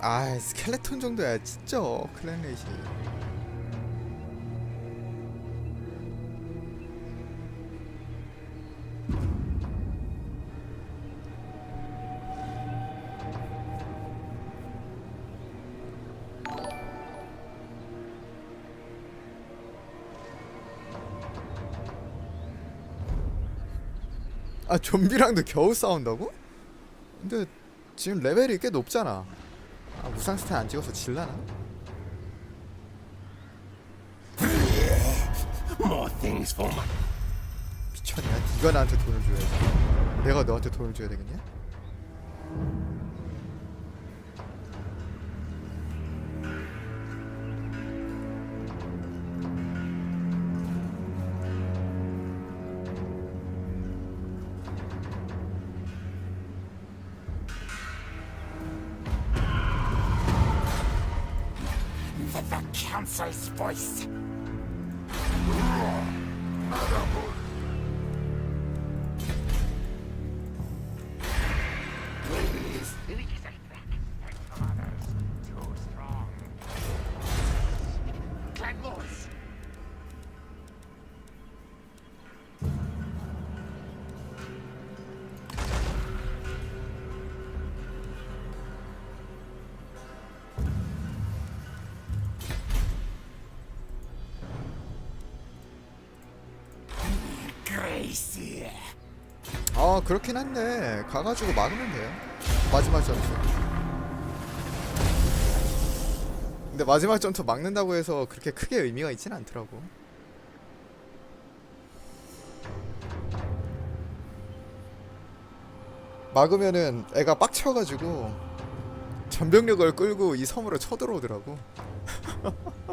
아 스켈레톤 정도야. 진짜 클랜레이시 아 좀비랑도 겨우 싸운다고? 근데 지금 레벨이 꽤 높잖아 아 무상 스tat 안 찍어서 질라나? More things for my. 미쳤냐? 네가 나한테 돈을 줘야지 내가 너한테 돈을 줘야 되겠냐? The, the council's voice. Please. 그렇긴 한데 가가지고 막으면 돼요. 마지막 전투 근데 마지막 전투 막는다고 해서 그렇게 크게 의미가 있진 않더라고. 막으면은 애가 빡쳐가지고 전병력을 끌고 이 섬으로 쳐들어오더라고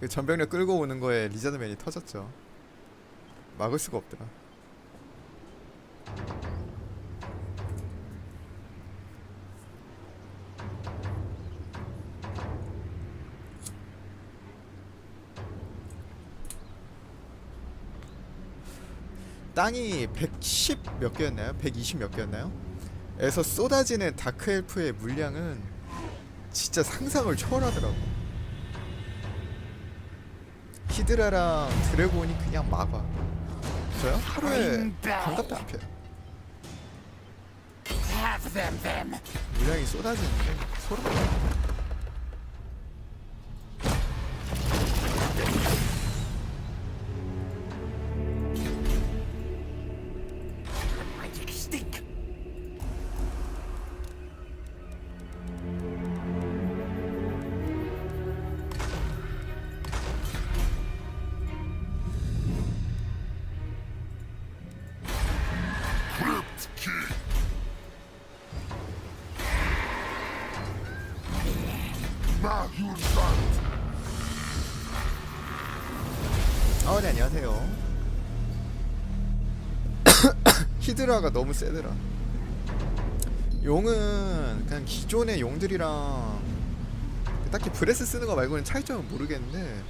그 전병력 끌고 오는 거에 리자드맨이 터졌죠. 막을 수가 없더라. 땅이 110 몇 개였나요? 120 몇 개였나요? 에서 쏟아지는 다크 엘프의 물량은 진짜 상상을 초월하더라고. 히드라랑 드래곤이 그냥 막아. 저요? 하루에 반갑도 안 펴요. 물량이 쏟아지는데 소름 아, 네, 안녕하세요. 히드라가 너무 세더라. 용은 그냥 기존의 용들이랑 딱히 브레스 쓰는 거 말고는 차이점은 모르겠는데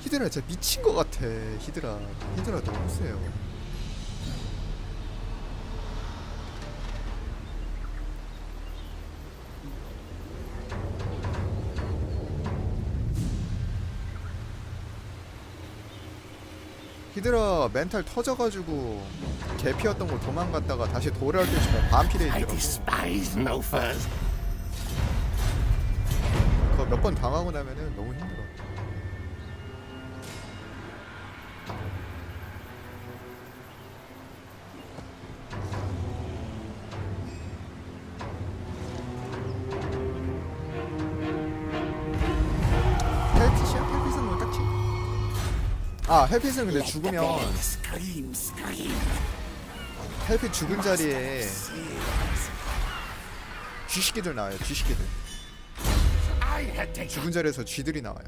히드라 진짜 미친 것 같아. 히드라. 히드라 너무 세요. 히드라 멘탈 터져가지고 개피였던 거 도망갔다가 다시 돌아올 때쯤에 반피레 I 있더라고. 그거 몇 번 당하고 나면은 너무 힘들어. 아 헬핏은 근데 죽으면. 헬핏 죽은 자리에 쥐새끼들 나와요 taken 죽은 자리에서 쥐들이 나와요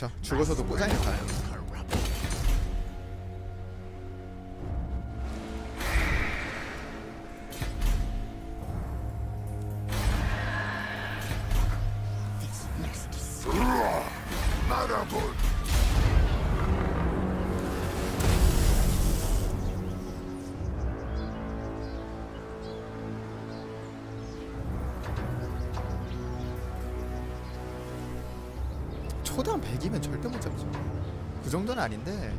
그쵸 죽어서도 꼬장이 가요 Marabut. 100이면 절대 못 잡죠. 그 정도는 아닌데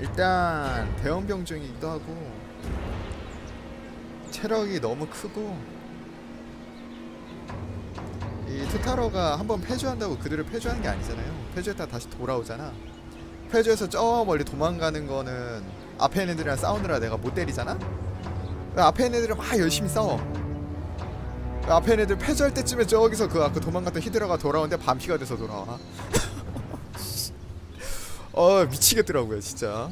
일단 대원병 중이기도 하고 체력이 너무 크고 이 투타로가 한번 패주한다고 그들을 패주하는 게 아니잖아요. 패주했다 다시 돌아오잖아. 패주해서 저 멀리 도망가는 거는 앞에 있는 애들이랑 싸우느라 내가 못 때리잖아? 앞에 있는 애들은 막 열심히 싸워 앞에 애들 패주할 때쯤에 저기서 그 아까 도망갔던 히드라가 돌아오는데 반피가 돼서 돌아와. 어 미치겠더라고요 진짜.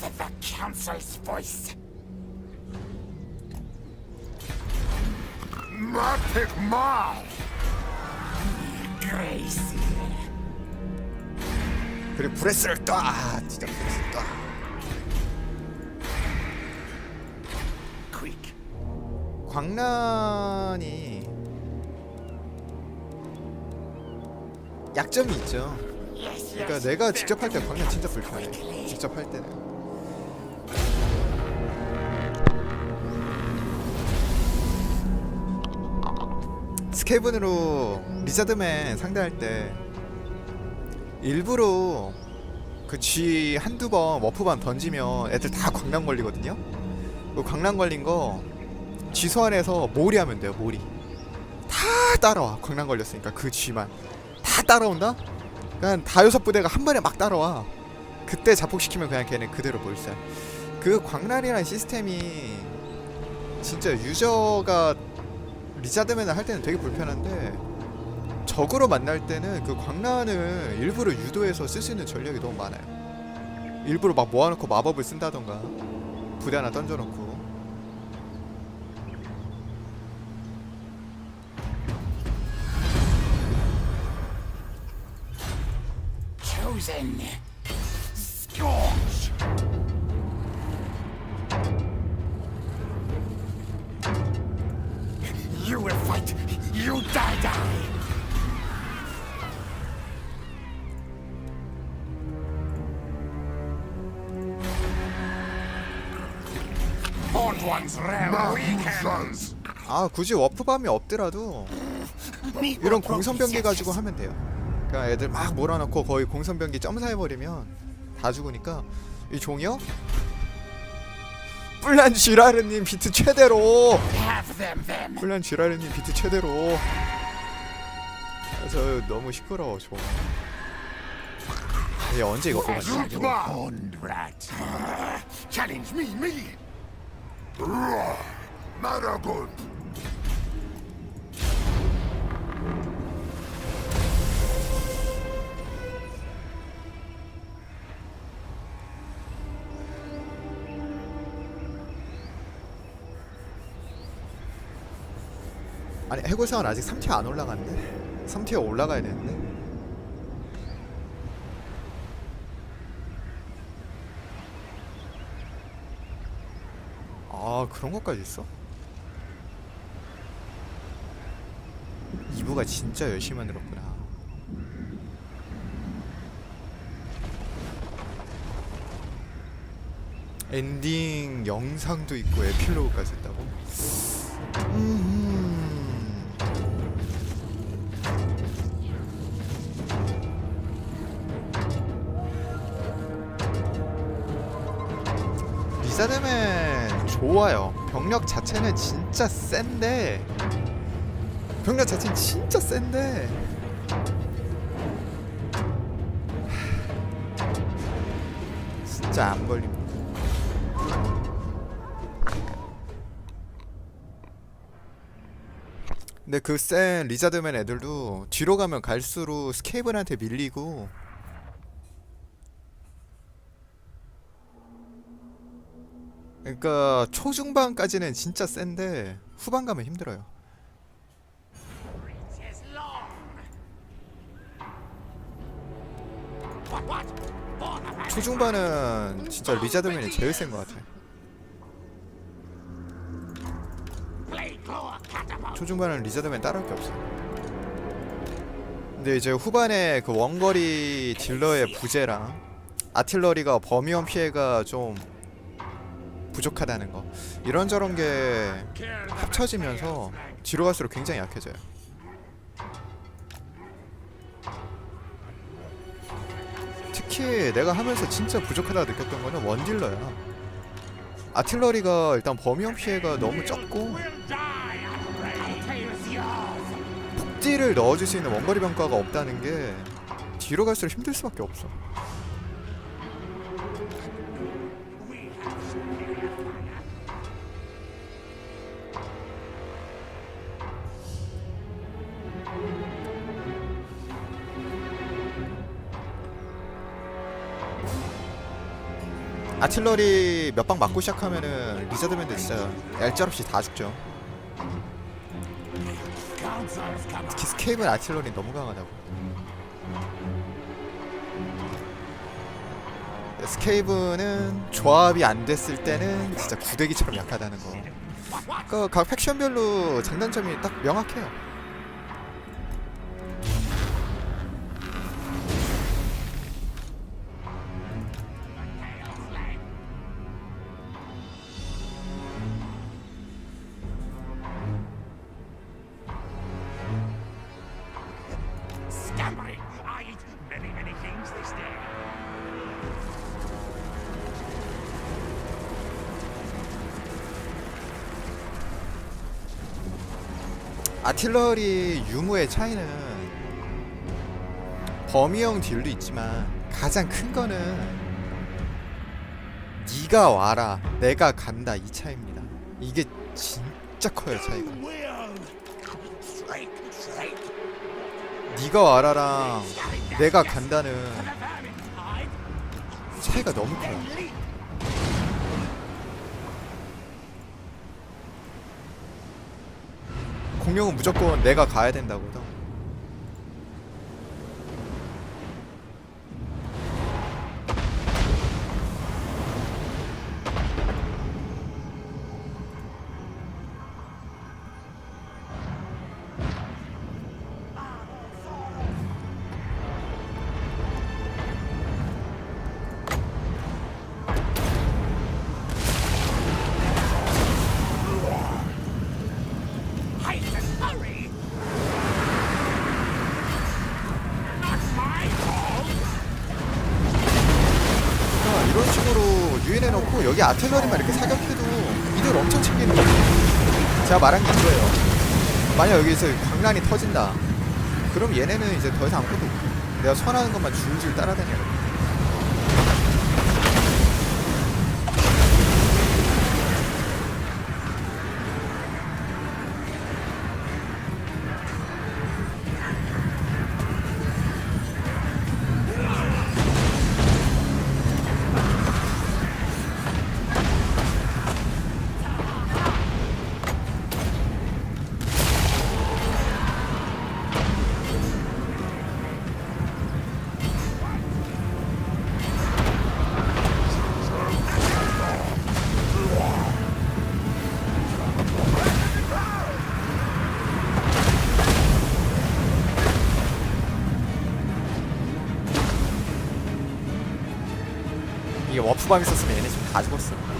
The, the council's voice. 그리고 브레스를 또 아, 진짜 브레스를 또 Quick. 광란이 약점이 있죠. 그러니까. 내가 직접 할 때 광란 진짜 불편해. 직접 할 때는 스케이븐으로 리자드맨 상대할 때 일부러 그 G 한두 번 워프반 던지면 애들 다 광란 걸리거든요 그 광란 걸린 거 G 소환해서 몰이 하면 돼요 몰이 다 따라와 광란 걸렸으니까 그 G만 다 따라온다? 그냥 다 여섯 부대가 한 번에 막 따라와. 그때 자폭시키면 그냥 걔는 그대로 몰살. 그 광란이라는 시스템이 진짜 유저가 리자드맨을 할 때는 되게 불편한데 적으로 만날 때는 그 광란을 일부러 유도해서 쓸 수 있는 전략이 너무 많아요. 일부러 막 모아놓고 마법을 쓴다던가 부대 하나 던져놓고 Chosen. Weekends. 아 굳이 워프밤이 없더라도 이런 공선병기 가지고 하면 돼요. 그러니까 애들 막 몰아넣고 거의 공선병기 점사해버리면 다 죽으니까 이 종이요? 뿔난 쥐라르님 비트 최대로. 뿔난 쥐라르님 비트 최대로 아, 저 너무 시끄러워 종얘 언제 이거 뽑았지? Marabut. 아니 해골상은 아직 3티어 안 올라갔는데 3티어 올라가야 되는데 아 그런 것까지 있어? 2부가 진짜 열심히 만들었구나 엔딩 영상도 있고 에필로그까지 있다고? 음. 리자드맨 좋아요. 병력 자체는 진짜 센데 병력 자체는 진짜 센데 하, 진짜 안 걸립니다. 근데 그 센 리자드맨 애들도 뒤로 가면 갈수록 스케이블한테 밀리고 그러니까 초중반까지는 진짜 센데 후반 가면 힘들어요. 초중반은 진짜 리자드맨이 제일 센 것 같아. 초중반은 리자드맨 따라올 게 없어. 근데 이제 후반에 그 원거리 딜러의 부재랑 아틸러리가 범위원 피해가 좀 부족하다는 거 이런저런 게 합쳐지면서 뒤로 갈수록 굉장히 약해져요. 특히 내가 하면서 진짜 부족하다 느꼈던 거는 원딜러야. 아틸러리가 일단 범위형 피해가 너무 적고. 폭딜을 넣어줄 수 있는 원거리 병과가 없다는 게 뒤로 갈수록 힘들 수밖에 없어. 아틸러리 몇 방 맞고 시작하면은 리자드맨들 진짜 얄짤없이 다 죽죠. 특히 스케이블 아틸러리 너무 강하다고. 스케이브는 조합이 안 됐을 때는 진짜 구데기처럼 약하다는 거. 그러니까 각 팩션별로 장단점이 딱 명확해요. 아틸러리 유무의 차이는 범위형 딜도 있지만 가장 큰 거는 네가 와라 내가 간다 이 차이입니다. 이게 진짜 커요 차이가. 네가 와라랑 내가 간다는. 차이가 너무 커요. 공룡은 무조건 내가 가야 된다고 요. 이런 식으로 유인해놓고 여기 아틀러리만 이렇게 사격해도 이들 엄청 챙기는 거예요. 제가 말한 게 이거예요. 만약 여기서 광란이 터진다. 그럼 얘네는 이제 더 이상 아무것도 없고 내가 선하는 것만 줄줄 따라다녀요. 이게 워프밤 있었으면 얘네 지금 다 죽었어.